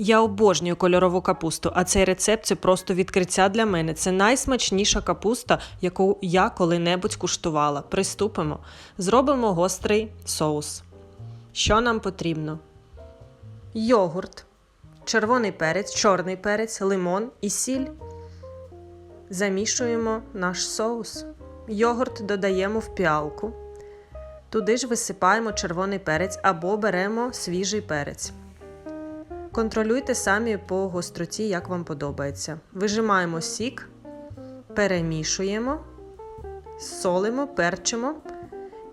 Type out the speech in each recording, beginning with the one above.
Я обожнюю кольорову капусту, а цей рецепт це просто відкриття для мене. Це найсмачніша капуста, яку я коли-небудь куштувала. Приступимо. Зробимо гострий соус. Що нам потрібно? Йогурт, червоний перець, чорний перець, лимон і сіль. Замішуємо наш соус. Йогурт додаємо в піалку. Туди ж висипаємо червоний перець або беремо свіжий перець. Контролюйте самі по гостроті, як вам подобається. Вижимаємо сік, перемішуємо, солимо, перчимо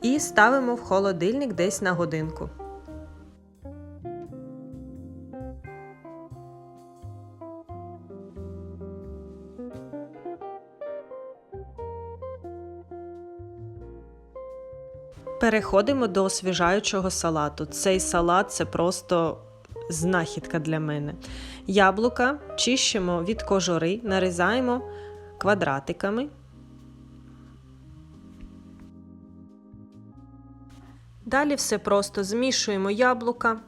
і ставимо в холодильник десь на годинку. Переходимо до освіжаючого салату. Цей салат це просто знахідка для мене. Яблука чищимо від кожури, нарізаємо квадратиками. Далі все просто змішуємо яблука,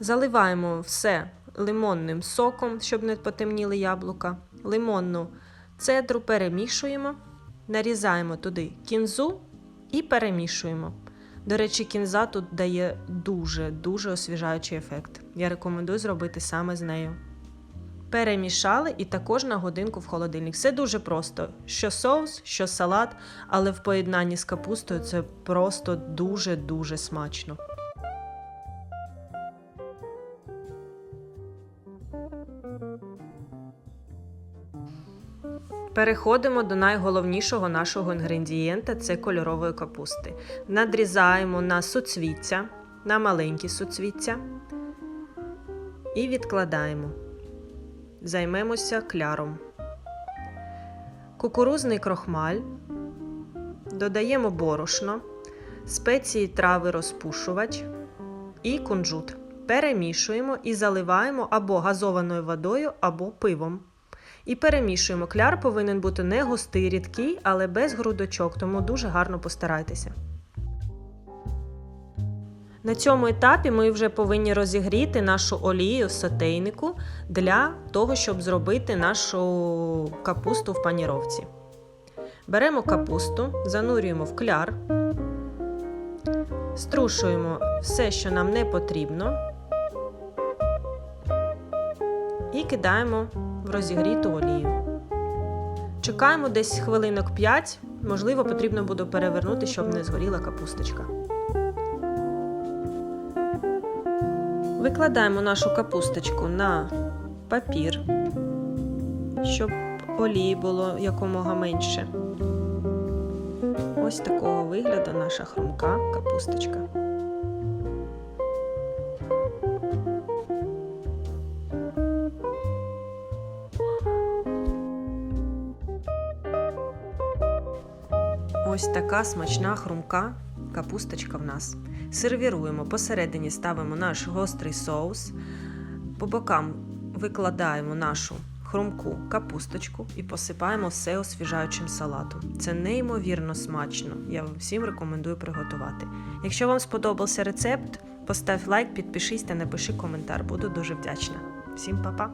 заливаємо все лимонним соком, щоб не потемніли яблука. Лимонну цедру перемішуємо, нарізаємо туди кінзу і перемішуємо. До речі, кінза тут дає дуже-дуже освіжаючий ефект. Я рекомендую зробити саме з нею. Перемішали і також на годинку в холодильник. Все дуже просто: що соус, що салат, але в поєднанні з капустою це просто дуже-дуже смачно. Переходимо до найголовнішого нашого інгредієнта це кольорової капусти. Надрізаємо на суцвіття, на маленькі суцвіття і відкладаємо. Займемося кляром. Кукурузний крохмаль. Додаємо борошно, спеції трави розпушувач і кунжут. Перемішуємо і заливаємо або газованою водою, або пивом. І перемішуємо. Кляр повинен бути не густий, рідкий, але без грудочок, тому дуже гарно постарайтеся. На цьому етапі ми вже повинні розігріти нашу олію в сотейнику для того, щоб зробити нашу капусту в паніровці. Беремо капусту, занурюємо в кляр, струшуємо все, що нам не потрібно, і кидаємо в розігріту олію. Чекаємо десь хвилинок 5, можливо, потрібно буде перевернути, щоб не згоріла капусточка. Викладаємо нашу капусточку на папір, щоб олії було якомога менше. Ось такого вигляду наша хрумка капусточка. Ось така смачна хрумка капусточка в нас. Сервіруємо, посередині ставимо наш гострий соус, по бокам викладаємо нашу хрумку капусточку і посипаємо все освіжаючим салатом. Це неймовірно смачно. Я вам всім рекомендую приготувати. Якщо вам сподобався рецепт, постав лайк, підпишись та напиши коментар. Буду дуже вдячна. Всім па-па!